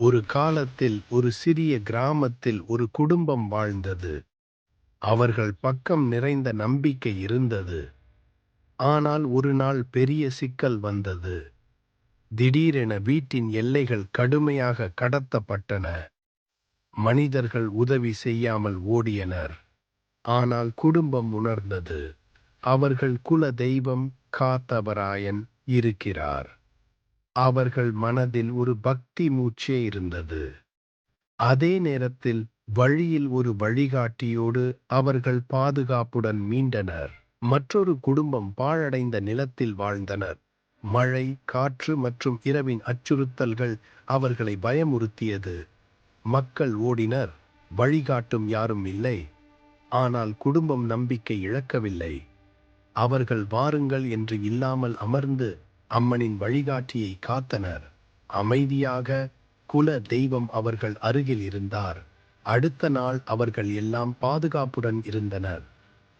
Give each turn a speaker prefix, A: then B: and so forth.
A: ஒரு காலத்தில் ஒரு சிறிய கிராமத்தில் ஒரு குடும்பம் வாழ்ந்தது. அவர்கள் பக்கம் நிறைந்த நம்பிக்கை இருந்தது. ஆனால் ஒரு நாள் பெரிய சிக்கல் வந்தது. திடீரென வீட்டின் எல்லைகள் கடுமையாக கடத்தப்பட்டன. மனிதர்கள் உதவி செய்யாமல் ஓடியனர். ஆனால் குடும்பம் உணர்ந்தது. அவர்கள் குல தெய்வம் காத்தவராயன் இருக்கிறார். அவர்கள் மனதில் ஒரு பக்தி மூச்சே இருந்தது. அதே நேரத்தில் வழியில் ஒரு வழிகாட்டியோடு அவர்கள் பாதுகாப்புடன் மீண்டனர். மற்றொரு குடும்பம் பாழடைந்த நிலத்தில் வாழ்ந்தனர். மழை காற்று மற்றும் இரவின் அச்சுறுத்தல்கள் அவர்களை பயமுறுத்தியது. மக்கள் ஓடினர். வழிகாட்டும் யாரும் இல்லை. ஆனால் குடும்பம் நம்பிக்கை இழக்கவில்லை. அவர்கள் வாருங்கள் என்று இல்லாமல் அமர்ந்து அம்மனின் வழிகாட்டியை காத்தனர். அமைதியாக குல தெய்வம் அவர்கள் அருகில் இருந்தார். அடுத்த நாள் அவர்கள் எல்லாம் பாதுகாப்புடன் இருந்தனர்.